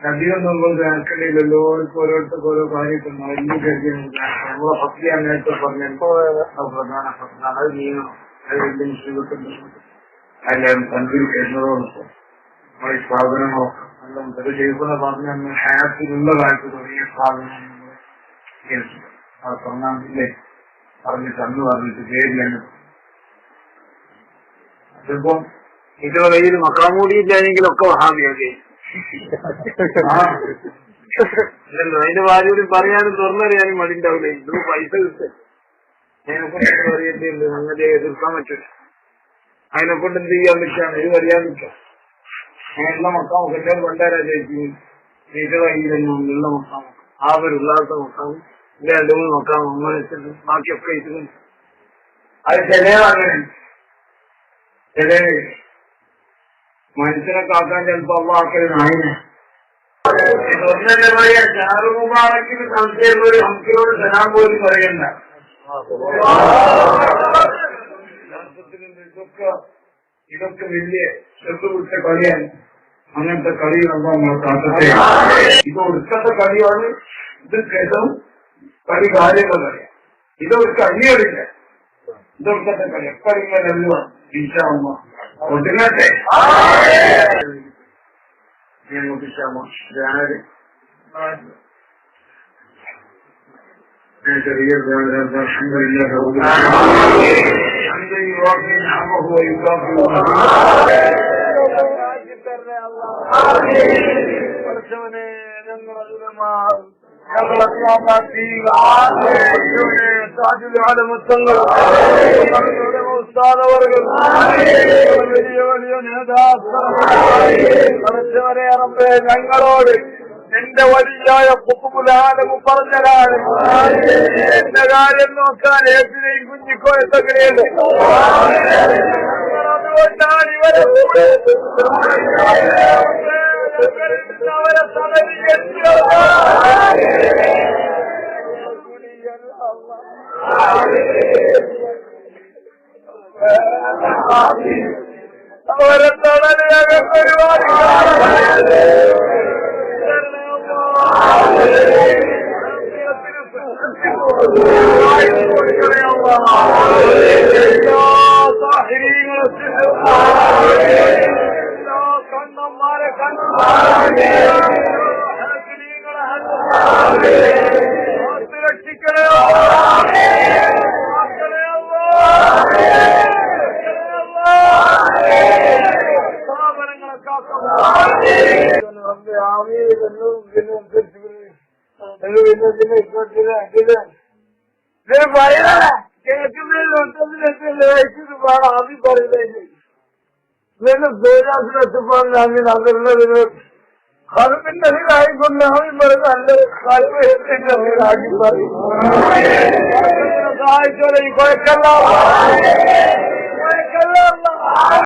അധികം നമ്മൾ കേൾക്കണില്ലല്ലോ ഓരോരുത്തർക്ക് ഓരോ കാര്യത്തിൽ നമ്മളെ ഭക്തി അങ്ങനത്തെ പ്രധാന പ്രധാന അത് നീങ്ങണം. അത് വലിയ മുസ്ലിമത്തുണ്ട് എല്ലാവരും കണ്ടിരിക്കുന്നതോടൊപ്പം നമ്മുടെ സ്ഥാപനങ്ങളൊക്കെ പറഞ്ഞ ഹാപ്പിലുള്ള കാലത്ത് തുടങ്ങിയ സ്ഥാപനം ആ പറഞ്ഞില്ലേ പറഞ്ഞിട്ട് അന്ന് പറഞ്ഞിട്ട് പേരില്ല അതിപ്പോ ഇതിന്റെ കയ്യിൽ മക്കാമൂടി ഇല്ലായെങ്കിലൊക്കെ വഹാബിയാകെ ഇല്ലല്ലോ അതിന്റെ ഭാര്യയോട് പറയാനും തുറന്നറിയാനും മടിണ്ടാവില്ല ഇത് പൈസ കിട്ടും. അങ്ങനെ എതിർക്കാൻ പറ്റില്ല അതിനെക്കൊണ്ട് എന്ത് ചെയ്യാൻ പറ്റാണ് ഇത് അറിയാൻ പറ്റാം അങ്ങനെയുള്ള മക്കാമൊക്കെ എല്ലാവരും കൊണ്ടുവരാ ചേച്ചി ഇത് കയ്യിലൊന്നും ഉള്ള മക്കാമൊക്കെ ആവരുള്ളാത്ത മക്കാം ഇല്ല രണ്ടു മൂന്ന് മക്കാം അങ്ങനെ ബാക്കിയൊക്കെ ഇത് അത് ചില അങ്ങനെ മനുഷ്യനെ കാക്കാൻ ചിലപ്പോ അള്ളാക്കൽ നായിനെ. ഒന്നല്ലേ പറയാ? ഒരു ഹംസിനോട് സലാം പോലും പറയണ്ട. ഇതൊക്കെ ഇതൊക്കെ വലിയ ശ്രദ്ധ കളിയാണ്. അങ്ങനത്തെ കളി നമ്മൾ ഇപ്പൊ ഇത് കളിയാണ്. ഇത് കേട്ടം കളി കാര്യങ്ങൾ കളിയാണ്. ഇതൊരു അന്യടില്ല ഇതൊടുക്കത്തെ കളി എപ്പോ ഇങ്ങനെ എല്ലാം ഈശാമ്മ ഒടുങ്ങട്ടെ ഞങ്ങൾക്ക് ക്ഷമ ഞാനൊരു ചെറിയ പഠിച്ചവനെ ഞങ്ങളെ മുത്തങ്ങൾ ഉസ്താദവർകൾ വലിയ വലിയ ഞങ്ങളോട് എന്റെ വലിയായ കുപ്പുലാലമു പറഞ്ഞതാണ്. എന്റെ കാര്യം നോക്കാൻ ഏറ്റിനെയും കുഞ്ഞിക്കോ അതുകൊണ്ടാണ് ഇവരെ അവരെ അവരെ തടലിയാകെ ഒരുപാട് കണ്ണന്മാരെ കണ്ണു ആദ്യം പറയുന്നത് നിങ്ങൾ ദൈവത്തിനെത്തിപ്പാണ് അങ്ങനെ അതിലുള്ളതിന് കളപ്പിന്റെ ആയിക്കൊണ്ട് ആദ്യം പറയുന്നത് നല്ല കളപ്പ് ആക്കി പറയും. സഹായിച്ചോളെ ഈ കുഴക്കല്ല. കുഴക്കല്ല.